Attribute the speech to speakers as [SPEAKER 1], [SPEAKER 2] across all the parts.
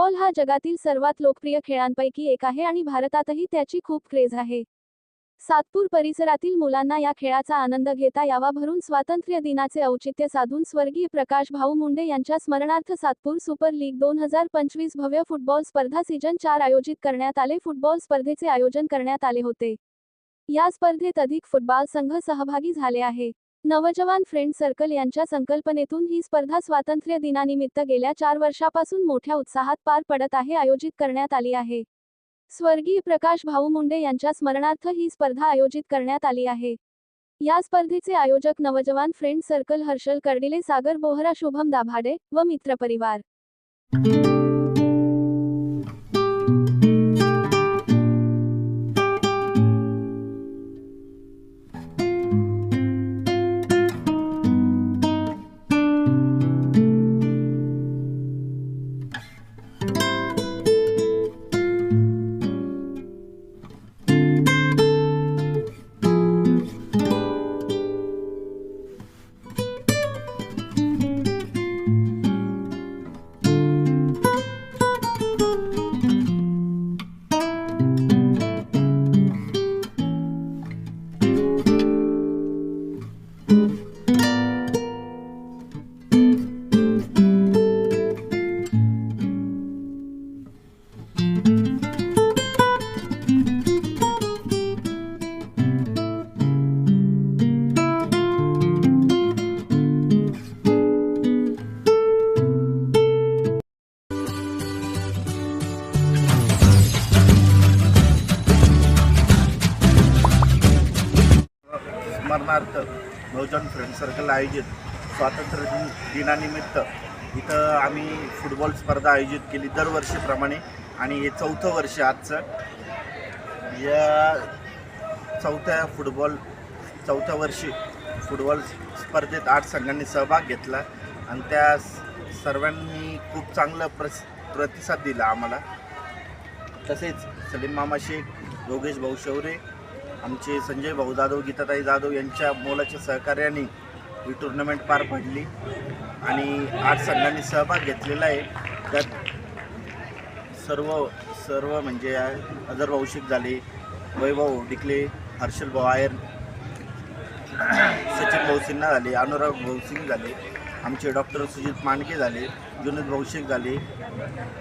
[SPEAKER 1] Football हा जगातील सर्वात लोकप्रिय खेळांपैकी एक आहे आणि भारतातही त्याची खूप क्रेज आहे. सातपूर परिसरातील मुलांना या खेळाचा आनंद घेता यावा भरून स्वातंत्र्य दिनाचे औचित्य साधून स्वर्गीय प्रकाश भाऊ मुंडे यांच्या स्मरणार्थ सातपूर सुपर लीग दोन हजार पंचवीस भव्य फुटबॉल स्पर्धा सीजन चार आयोजित करण्यात आले. फुटबॉल स्पर्धेचे आयोजन करण्यात आले होते. या स्पर्धेत अधिक फुटबॉल संघ सहभागी झाले आहे. नवजवान फ्रेंड सर्कल यांच्या संकल्पनेतून ही स्पर्धा स्वातंत्र्य दिनानिमित्त गेल्या चार वर्षापासून मोठ्या उत्साहात पार पडत आहे आयोजित करण्यात आली आहे. स्वर्गीय प्रकाश भाऊ मुंडे यांच्या स्मरणार्थ ही स्पर्धा आयोजित करण्यात आली आहे. या स्पर्धेचे आयोजक नवजवान फ्रेंड सर्कल हर्षल कर्डिले सागर बोहरा शुभम दाभाडे व मित्रपरिवार.
[SPEAKER 2] स्मरणार्थ बहुजन फ्रेंड सर्कल आयोजित स्वातंत्र्य दिन दिनानिमित्त इथं आम्ही फुटबॉल स्पर्धा आयोजित केली दरवर्षीप्रमाणे आणि हे चौथं वर्ष आजचं. या चौथ्या फुटबॉल चौथ्या वर्षी फुटबॉल स्पर्धेत आठ संघांनी सहभाग घेतला आणि त्या सर्वांनी खूप चांगलं प्रस प्रतिसाद दिला आम्हाला. तसेच सलीम मामा शेख योगेश भाऊ शौरे आमचे संजय भाऊ जाधव गीताताई जाधव यांच्या मोलाच्या सहकार्याने ही टुर्नामेंट पार पडली. आणि आठ संघांनी सहभाग घेतलेला आहे. त्यात सर्व सर्व म्हणजे अजर भाऊ झाले वैभव डिकले हर्षल भाऊ आयर सचिन भाऊ सिन्हा झाले अनुराग भाऊ सिंग झाले. आमचे डॉक्टर सुजित मांडके झाले जुनेद भाऊ झाले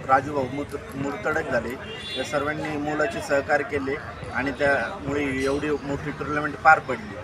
[SPEAKER 2] राजू भाऊ मुत मुरतडक झाले. या सर्वांनी मोलाचे सहकार्य केले आणि त्यामुळे एवढी मोठी टुर्नामेंट पार पडली.